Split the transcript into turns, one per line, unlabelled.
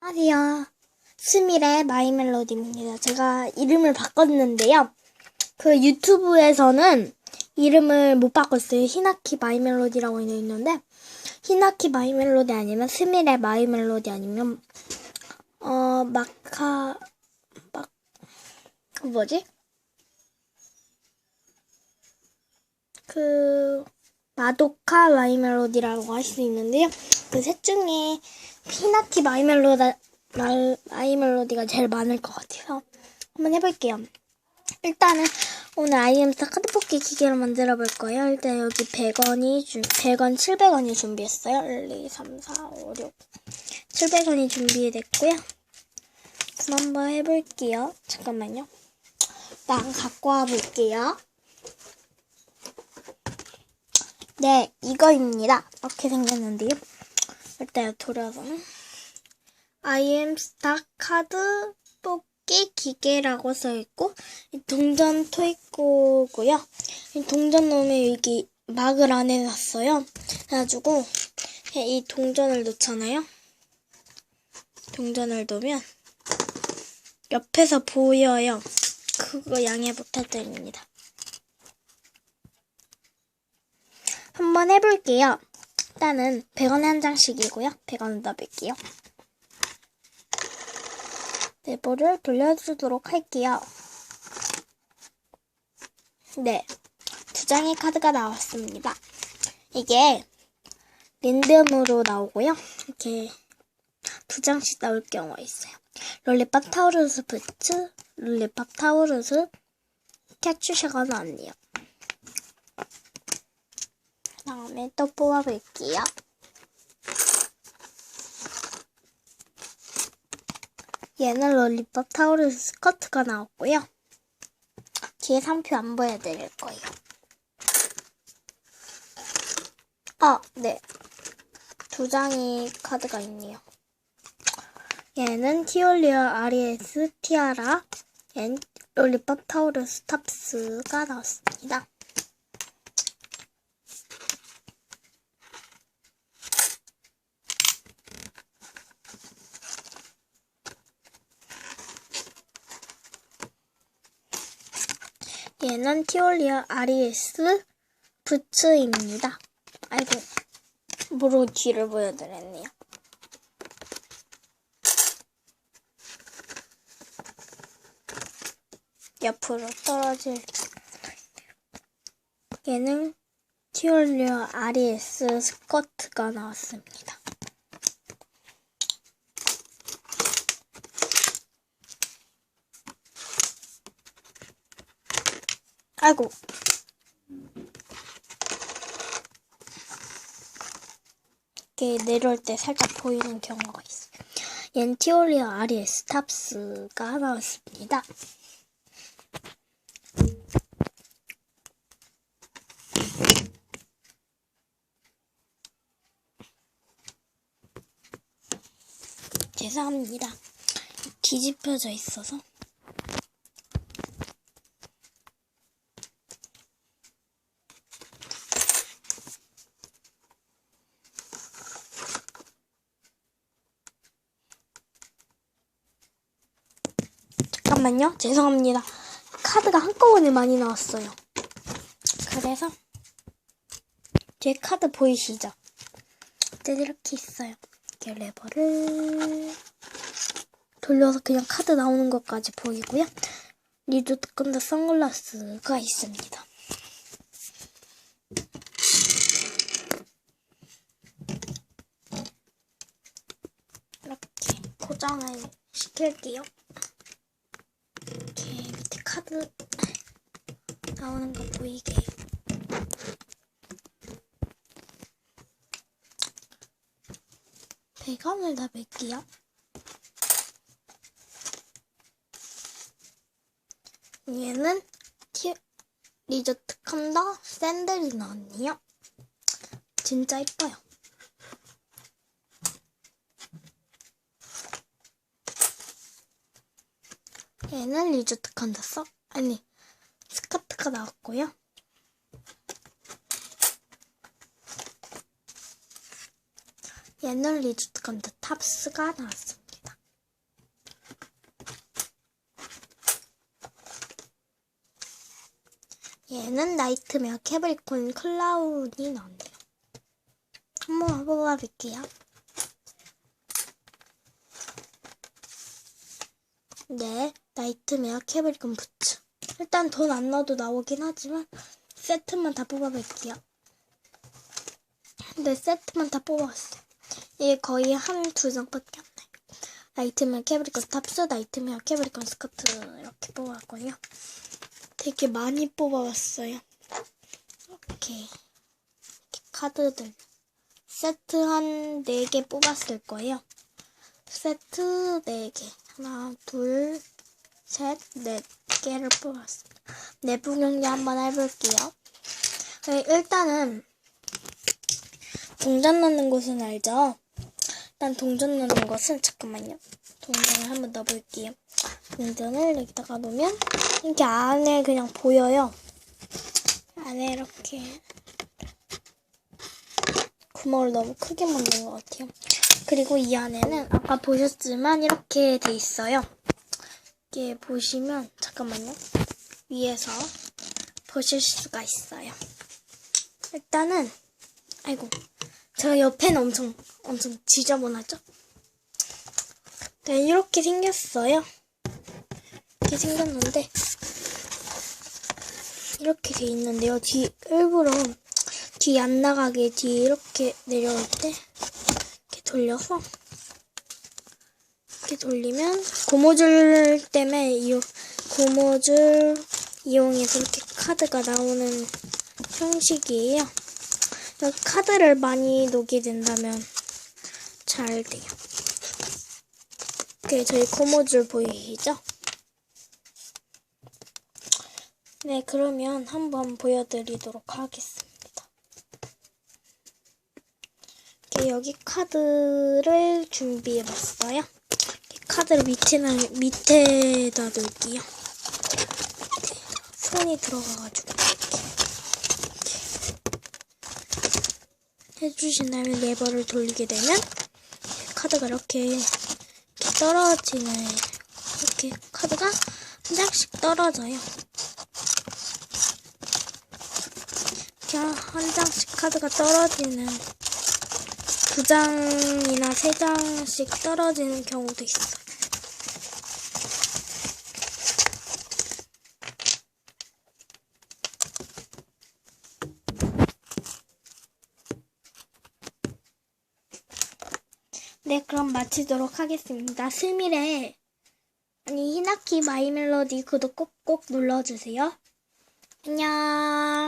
안녕하세요. 스밀의 마이멜로디입니다. 제가 이름을 바꿨는데요. 그 유튜브에서는 이름을 못 바꿨어요. 히나키 마이멜로디라고 되어 있는데 히나키 마이멜로디 아니면 스밀의 마이멜로디 아니면 어 마카 막 그 뭐지? 그 마도카 마이멜로디라고 할 수 있는데요. 그 셋 중에 피나키 마이멜로디 말, 마이멜로디가 제일 많을 것 같아서 한번 해볼게요. 일단은 오늘 아이엠스타 카드 뽑기 기계를 만들어 볼 거예요. 일단 여기 100원이 주, 100원, 700원이 준비했어요. 1, 2, 3, 4, 5, 6, 700원이 준비됐고요. 그럼 한번 해볼게요. 잠깐만요. 일단 갖고 와 볼게요. 네, 이거입니다. 이렇게 생겼는데요. 일단 돌아서 IM 스타 카드 뽑기 기계라고 써 있고 이 동전 토익고고요. 이 동전 넣으면 여기 막을 안에 놨어요. 그래가지고 이 동전을 넣잖아요. 동전을 넣으면 옆에서 보여요. 그거 양해 부탁드립니다. 한번 해볼게요. 일단은 100원에 한 장씩이고요. 100원 넣어볼게요. 네모를 돌려주도록 할게요. 네, 두 장의 카드가 나왔습니다. 이게 랜덤으로 나오고요. 이렇게 두 장씩 나올 경우가 있어요. 롤리팝 타우루스 부츠, 롤리팝 타우루스 캐츄 샤가 나왔네요. 다음에 또 뽑아볼게요. 얘는 롤리팝 타우르스 스커트가 나왔고요. 뒤에 상표 안 보여드릴 거예요. 아, 네. 두 장의 카드가 있네요. 얘는 티올리어 아리에스 티아라, 앤 롤리팝 타우르스 탑스가 나왔습니다. 얘는 티올리아 아리에스 부츠입니다. 아이고, 모르고 뒤를 보여드렸네요. 옆으로 떨어질 얘는 티올리아 아리에스 스커트가 나왔습니다. 아이고. 이렇게 내려올 때 살짝 보이는 경우가 있어요. 옌티올리아 아리에 스 탑스가 나왔습니다. 죄송합니다. 뒤집혀져 있어서. 잠깐만요. 죄송합니다. 카드가 한꺼번에 많이 나왔어요. 그래서 제 카드 보이시죠? 이렇게 있어요. 이렇게 레버를 돌려서 그냥 카드 나오는 것까지 보이고요. 리조트 건더 선글라스가 있습니다. 이렇게 포장을 시킬게요. 카드 나오는 거 보이게 배관을 다 맬게요. 얘는 티, 리조트 칸더 샌들이 나왔네요. 진짜 이뻐요. 얘는 리조트 컨더서 아니 스커트가 나왔고요. 얘는 리조트 컨더 탑스가 나왔습니다. 얘는 나이트메어 캐브리콘 클라운이 나왔네요. 한번 뽑아볼게요. 네, 나이트메어 캐브리콘 부츠. 일단 돈 안 넣어도 나오긴 하지만 세트만 다 뽑아볼게요. 근데 세트만 다 뽑아왔어요. 이게 거의 한 두 장밖에 안 나요. 나이트메어 캐브리콘 탑스, 나이트메어 캐브리콘 스커트 이렇게 뽑아왔거든요. 되게 많이 뽑아왔어요. 이렇게, 이렇게 카드들 세트 한 4개 뽑았을 거예요. 세트 4개. 하나, 둘, 셋, 넷 개를 뽑았습니다. 내부 경기 한번 해볼게요. 네, 일단은 동전 넣는 곳은 알죠? 일단 동전 넣는 것은 잠깐만요. 동전을 한번 넣어볼게요. 동전을 여기다가 놓으면 이렇게 안에 그냥 보여요. 안에 이렇게 구멍을 너무 크게 만든 것 같아요. 그리고 이 안에는 아까 보셨지만 이렇게 돼 있어요. 이게 보시면 잠깐만요. 위에서 보실 수가 있어요. 일단은 아이고 제가 옆에는 엄청 엄청 지저분하죠? 네, 이렇게 생겼어요. 이렇게 생겼는데 이렇게 돼 있는데요. 뒤 일부러 뒤 안 나가게 뒤 이렇게 내려올 때 이렇게 돌려서 이렇게 돌리면 고무줄 때문에 이 고무줄 이용해서 이렇게 카드가 나오는 형식이에요. 여기 카드를 많이 놓게 된다면 잘 돼요. 이렇게 저희 고무줄 보이시죠? 네, 그러면 한번 보여드리도록 하겠습니다. 이렇게 여기 카드를 준비해봤어요. 카드를 밑에나, 밑에다 놓을게요. 손이 들어가가지고 이렇게 해주신 다음에 레버를 돌리게 되면 카드가 이렇게, 이렇게 떨어지는 이렇게 카드가 한 장씩 떨어져요. 이렇게 한 장씩 카드가 떨어지는 두 장이나 세 장씩 떨어지는 경우도 있어요. 네, 그럼 마치도록 하겠습니다. 스미레, 아니, 히나키 마이 멜로디 구독 꼭꼭 눌러주세요. 안녕.